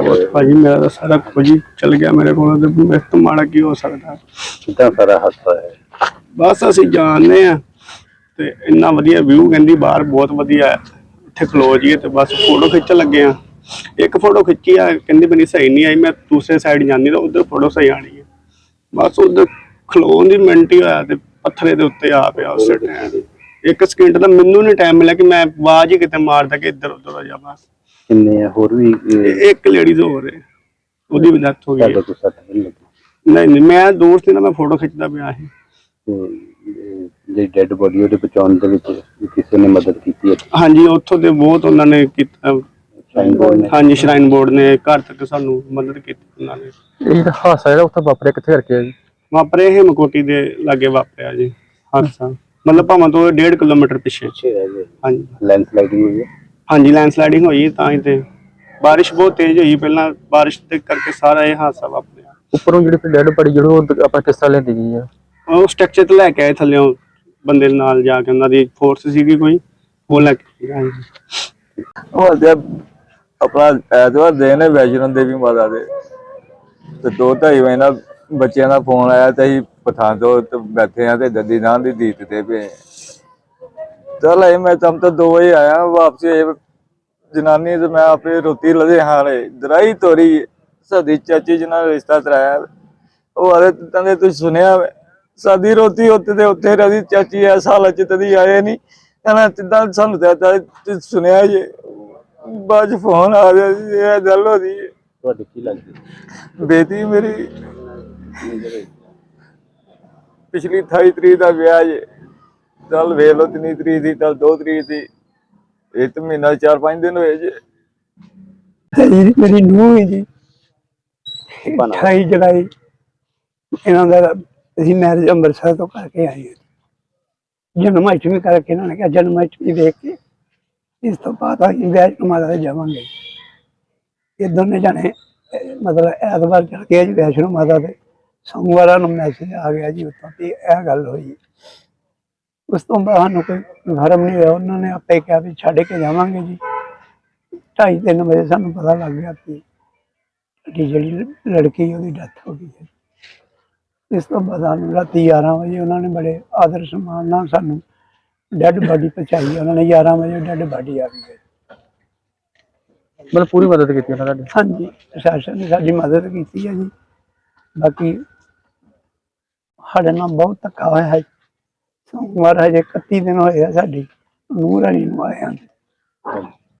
ਬਹੁਤ ਭਾਜੀ ਮੇਰਾ ਤਾਂ ਸਾਰਾ ਕੁਝ ਹੀ ਚਲ ਗਿਆ ਮੇਰੇ ਕੋਲ ਤੇ ਮੇਰੇ ਤੋਂ ਮਾੜਾ ਕੀ ਹੋ ਸਕਦਾ? ਕਿੱਦਾਂ ਸਾਰਾ ਹਾਦਸਾ ਹੈ? ਬਸ ਅਸੀਂ ਜਾਣਦੇ ਆ ਤੇ ਇੰਨਾ ਵਧੀਆ ਵਿਊ ਕਹਿੰਦੀ ਬਾਹਰ ਬਹੁਤ ਵਧੀਆ ਹੈ। ਇੱਥੇ ਖਲੋ ਜੀਏ ਤੇ ਬਸ ਫੋਟੋ ਖਿੱਚਣ ਲੱਗੇ ਆ ਇੱਕ ਫੋਟੋ ਖਿੱਚੀ ਆ ਕਹਿੰਦੀ ਬਣੀ ਸਹੀ ਨਹੀਂ ਆਈ ਮੈਂ ਦੂਸਰੇ ਸਾਈਡ ਜਾਂਦੀ ਤਾਂ ਉਧਰ ਫੋਟੋ ਸਹੀ ਆਣੀ ਹੈ। ਬਸ ਉਧਰ ਖਲੋਣ ਦੀ ਮਿੰਟ ਹੀ ਹੋਇਆ ਤੇ ਪੱਥਰੇ ਦੇ ਉੱਤੇ ਆ ਪਿਆ ਉਸੇ ਟਾਈਮ ਇੱਕ ਸਕਿੰਟ ਦਾ ਮੈਨੂੰ ਨਹੀਂ ਟਾਈਮ ਮਿਲਿਆ ਕਿ ਮੈਂ ਆਵਾਜ਼ ਹੀ ਕਿਤੇ ਮਾਰਦਾ ਕਿ ਇੱਧਰ ਉੱਧਰ ਹੋ ਜਾ ਬਸ ਕਿੰਨੇ ਆ? ਹੋਰ ਵੀ ਇਹ ਇੱਕ ਲੇਡੀਜ਼ ਹੋਰ ਹੈ। ਉਹਦੀ ਵੀ ਡੈਥ ਹੋ ਗਈ ਤੁਹਾਡੇ ਕੋਲ ਸੱਟ ਨਹੀਂ ਲੱਗੀ? ਨਹੀਂ ਨਹੀਂ ਮੈਂ ਦੂਰ ਸੀ ਨਾ ਮੈਂ ਫੋਟੋ ਖਿੱਚਦਾ ਪਿਆ ਸੀ। ਤੇ ਜਿਹੜੀ ਡੈੱਡ ਬੋਡੀ ਉਹਦੇ ਬਚਾਉਣ ਦੇ ਵਿੱਚ ਕਿਸੇ ਨੇ ਮਦਦ ਕੀਤੀ ਹੈ? ਹਾਂਜੀ ਉੱਥੋਂ ਦੇ ਬਹੁਤ ਉਹਨਾਂ ਨੇ ਕੀਤਾ। ਸਾਈਨ ਬੋਰਡ ਨੇ? ਹਾਂਜੀ ਸ਼ਰਾਈਨ ਬੋਰਡ ਨੇ ਘਰ ਤੱਕ ਸਾਨੂੰ ਮਦਦ ਕੀਤੀ ਉਹਨਾਂ ਨੇ। ਇਹ ਹਾਦਸਾ ਜਿਹੜਾ ਉੱਥੇ ਵਾਪਰਿਆ ਕਿੱਥੇ ਕਰਕੇ ਆ ਜੀ? ਵਾਪਰੇ ਹਿਮਕੋਟੀ ਦੇ ਲਾਗੇ ਵਾਪਰਿਆ ਜੀ ਹਾਦਸਾ। ਮਤਲਬ ਭਾਵਾਂ ਤੋਂ 1.5 ਕਿਲੋਮੀਟਰ ਪਿੱਛੇ। ਪਿੱਛੇ ਰਹਿ ਗਏ। ਹਾਂਜੀ। ਲੈਂਡਸਲਾਈਡਿੰਗ ਹੋਈ ਹੈ? ਹਾਂਜੀ ਲੈਂਡਸਲਾਈਡਿੰਗ ਹੋਈ ਤਾਂ ਹੀ ਤੇ। ਬਾਰਿਸ਼ ਬਹੁਤ ਤੇਜ਼ ਹੋਈ ਪਹਿਲਾਂ ਬਾਰਿਸ਼ ਦੇ ਕਰਕੇ ਸਾਰਾ ਇਹ ਹਾਦਸਾ ਵਾਪਰਿਆ। ਉੱਪਰੋਂ ਜਿਹੜੀ ਡੈਡ ਬੜੀ ਜਿਹੜੀ ਉਹ ਆਪਾਂ ਕਿਸ ਤਰ੍ਹਾਂ ਲੈਂਦੀ ਗਈ ਆ? ਉਹ ਸਟਰਕਚਰ ਤੇ ਲੈ ਕੇ ਆਏ ਥੱਲੇੋਂ ਬੰਦੇ ਨਾਲ ਜਾ ਕੇ ਉਹਨਾਂ ਦੀ ਫੋਰਸ ਸੀਗੀ ਕੋਈ ਉਹ ਲੈ ਕੇ ਹਾਂਜੀ। ਉਹ ਅੱਜ ਆਪਣਾ ਐਤਵਾਰ ਦੇ ਨੇ ਵੈਸ਼ਨੋ ਦੇਵੀ ਮਾਤਾ ਦੇ। ਤੇ ਦੋ ਢਾਈ ਵਜੇ ਨਾਲ ਬੱਚਿਆਂ ਦਾ ਫੋਨ ਆਇਆ ਤੇ ਅਸੀਂ ਪਠਾਨਕੋਟ ਬੈਠੇ ਆ ਤੇ ਦੱਦੀ ਨਾਂ ਦੀ ਦੀਤ ਤੇ ਪਏ ਚਲ ਇਹ ਮੈਂ ਤਮ ਤਾਂ 2 ਵਜੇ ਆਇਆ ਵਾਪਸ ਇਹ ਜਨਾਨੀ ਤੇ ਮੈਂ ਆਪੇ ਰੋਟੀ ਲਦੇ ਹਾਲੇ ਦਰਾਈ ਤੋਰੀ ਸਾਡੀ ਚਾਚੀ ਨਾਲ ਰਿਸ਼ਤਾ ਤਰਾਇਆ ਉਹ ਆਲੇ ਤੰਦੇ ਤੁਸੀਂ ਸੁਣਿਆ? ਸਾਡੀ ਰੋਟੀ ਉੱਤੇ ਤੇ ਉੱਥੇ ਰਹੀ ਚਾਚੀ ਐ ਸਾਲ ਚ ਤਦੀ ਆਏ ਨਹੀਂ। ਕਹਿੰਦਾ ਤਿੱਦਾਂ ਸਾਨੂੰ ਤਾਂ ਸੁਣਿਆ ਜੇ ਬਾਅਦ ਫੋਨ ਆ ਗਿਆ ਜੀ ਇਹ ਗੱਲ ਹੋ ਰਹੀ ਤੁਹਾਡੀ ਕੀ ਲੱਗਦੀ? ਬੇਟੀ ਮੇਰੀ। ਪਿਛਲੀ 28 ਤਰੀਕ ਦਾ ਵਿਆਹ ਜੇ ਚੱਲ ਵੇਖ ਲਓ ਤਿੰਨੀ ਤਰੀਕ ਦੀ ਚੱਲ 2 ਤਰੀਕ ਦੀ ਇਹ ਤਾਂ ਮਹੀਨਾ 4-5 ਦਿਨ ਹੋਏ ਜੇ। ਮੇਰੀ ਮੇਰੀ ਨੂੰਹ ਹੈ ਜੀ। ਬਣਾ। 28 ਜੁਲਾਈ ਇਹਨਾਂ ਦਾ ਅਸੀਂ ਮੈਰਿਜ ਅੰਮ੍ਰਿਤਸਰ ਤੋਂ ਕਰਕੇ ਆਏ ਹਾਂ। ਜਨਮ ਅਸ਼ਟਮੀ ਕਰਕੇ ਇਹਨਾਂ ਨੇ ਕਿਹਾ ਜਨਮ ਅਸ਼ਟਮੀ ਦੇਖ ਕੇ ਇਸ ਤੋਂ ਬਾਅਦ ਅਸੀਂ ਵੈਸ਼ਨੋ ਮਾਤਾ ਦੇ ਜਾਵਾਂਗੇ। ਇਹ ਦੋਨੇ ਜਾਣੇ ਮਤਲਬ ਐਤਵਾਰ ਚੜ ਕੇ ਜੀ ਵੈਸ਼ਨੋ ਮਾਤਾ ਦੇ। ਸੋਮਵਾਰਾਂ ਨੂੰ ਮੈਸੇਜ ਆ ਗਿਆ ਜੀ ਉੱਥੋਂ ਵੀ ਇਹ ਗੱਲ ਹੋਈ। ਉਸ ਤੋਂ ਬਾਅਦ ਸਾਨੂੰ ਕੋਈ ਫਰਮ ਨਹੀਂ ਹੋਇਆ। ਉਹਨਾਂ ਨੇ ਆਪੇ ਕਿਹਾ ਵੀ ਛੱਡ ਕੇ ਜਾਵਾਂਗੇ ਜੀ। ਢਾਈ ਤਿੰਨ ਵਜੇ ਸਾਨੂੰ ਪਤਾ ਲੱਗ ਗਿਆ ਕਿ ਜਿਹੜੀ ਲੜਕੀ ਉਹਦੀ ਡੈਥ ਹੋ ਗਈ ਹੈ। ਇਸ ਤੋਂ ਬਾਅਦ ਸਾਨੂੰ ਰਾਤੀ 11 ਵਜੇ ਉਹਨਾਂ ਨੇ ਬੜੇ ਆਦਰ ਸਨਮਾਨ ਨਾਲ ਸਾਨੂੰ ਡੈੱਡ ਬਾਡੀ ਪਹੁੰਚਾਈ। ਉਹਨਾਂ ਨੇ 11 ਵਜੇ ਡੈੱਡ ਬਾਡੀ ਆ ਗਈ। ਮਤਲਬ ਪੂਰੀ ਮਦਦ ਕੀਤੀ ਉਹਨਾਂ ਤੁਹਾਡੀ? ਹਾਂਜੀ ਪ੍ਰਸ਼ਾਸਨ ਨੇ ਸਾਡੀ ਮਦਦ ਕੀਤੀ ਹੈ ਜੀ। ਬਾਕੀ ਸਾਡੇ ਨਾਲ ਬਹੁਤ ਧੱਕਾ ਹੋਇਆ ਹੈ। ਸੋਮਵਾਰ ਹਜੇ 31 ਦਿਨ ਹੋਏ ਆ ਸਾਡੀ ਨੂੰਹ ਰਾਣੀ ਨੂੰ ਆਏ ਹਾਂ